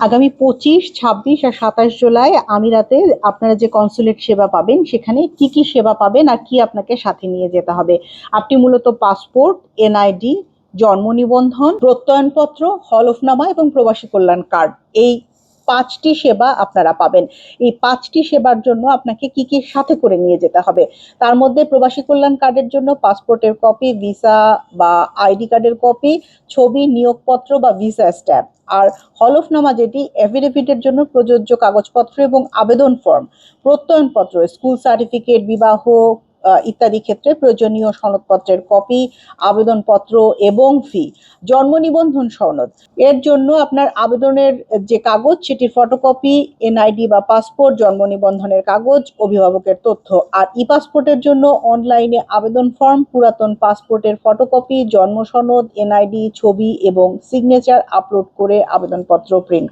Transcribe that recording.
আগামী পঁচিশ, ছাব্বিশ আর সাতাশ জুলাই আমিরাতে আপনারা যে কনসুলেট সেবা পাবেন, সেখানে কি কি সেবা পাবেন আর কি আপনাকে সাথে নিয়ে যেতে হবে। আপনি মূলত পাসপোর্ট, এনআইডি, জন্ম নিবন্ধন, প্রত্যয়নপত্র, হলফনামা এবং প্রবাসী কল্যাণ কার্ড, এই পাঁচটি সেবা আপনারা পাবেন। এই পাঁচটি সেবার জন্য আপনাকে কি কি সাথে করে নিয়ে যেতে হবে? তার মধ্যে প্রবাসী কল্যাণ কার্ডের জন্য পাসপোর্টের কপি, ভিসা বা আইডি কার্ডের কপি, ছবি, নিয়োগপত্র বা ভিসা স্ট্যাম্প। আর হলফনামা যেটি, এফিডেভিটের জন্য প্রযোজ্য কাগজপত্র এবং আবেদন ফর্ম, প্রত্যয়নপত্র, স্কুল সার্টিফিকেট, বিবাহ ইত্যাদি ক্ষেত্রে প্রয়োজনীয় সনদপত্রের কপি, আবেদনপত্র এবং ফি। জন্ম নিবন্ধন সনদ। এর জন্য আপনার আবেদনের যে কাগজ, সেটির ফটোকপি, এনআইডি বা পাসপোর্ট, জন্ম নিবন্ধনের কাগজ, অভিভাবকের তথ্য আর ই পাসপোর্টের জন্য অনলাইনে আবেদন ফর্ম, পুরাতন পাসপোর্টের ফটোকপি, জন্ম সনদ, এনআইডি, ছবি এবং সিগনেচার আপলোড করে আবেদনপত্র প্রিন্ট